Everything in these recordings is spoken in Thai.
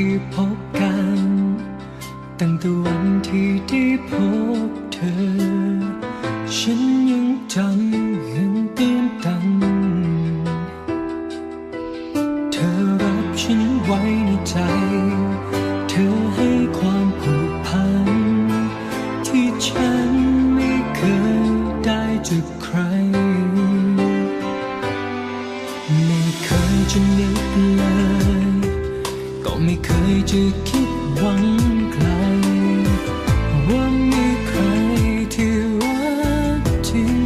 ที่พบกัน ตั้งแต่วันที่ได้พบเธอ ฉันยังจำยังตื่นตัน เธอรับฉันไว้ในใจ เธอให้ความผูกพัน ที่ฉันไม่เคยได้จากใคร ไม่เคยจะนึกเลย ไม่เคยจะคิดหวังไกลว่ามีใครที่รักจริง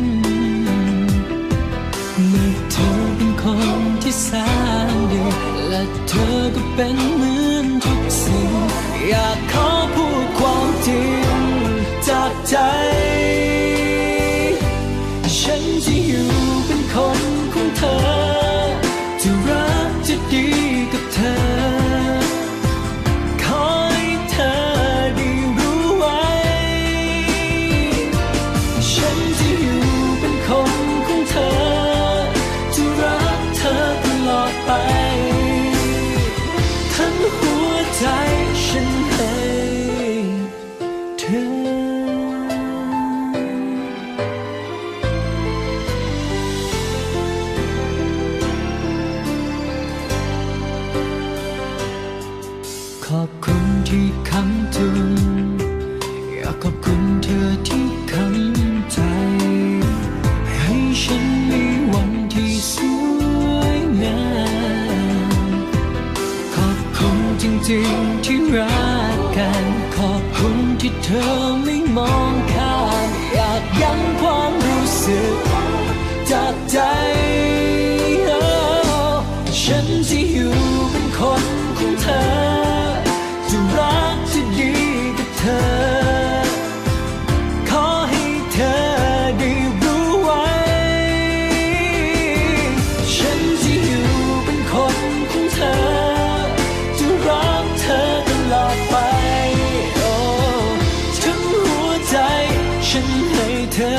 เมื่อเธอเป็นคนที่แสนดีและเธอก็เป็นเหมือนทุกสิ่งอยากขอ ขอบคุณที่คำทุนอยากขอบคุณเธอที่คำใจ ให้ฉันมีวันที่สวยงามขอบคุณจริงๆที่รักกัน ขอบคุณที่เธอไม่มองข้ามอยากยั้งความรู้สึกจากใจ ฉันให้เธอ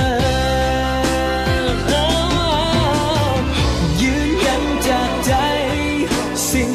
ยืนยันจากใจสิ่ง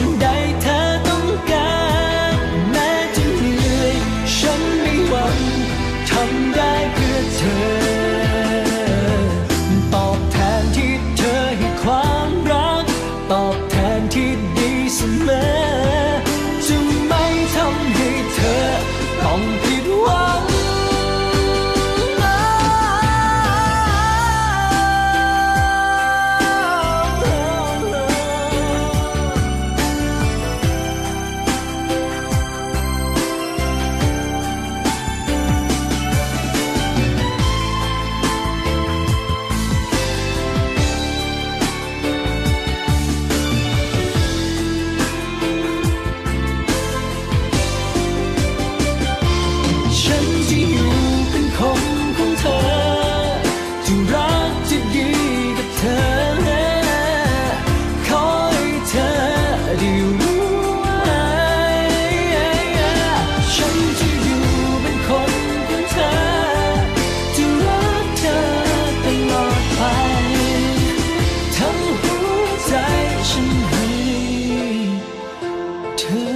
turn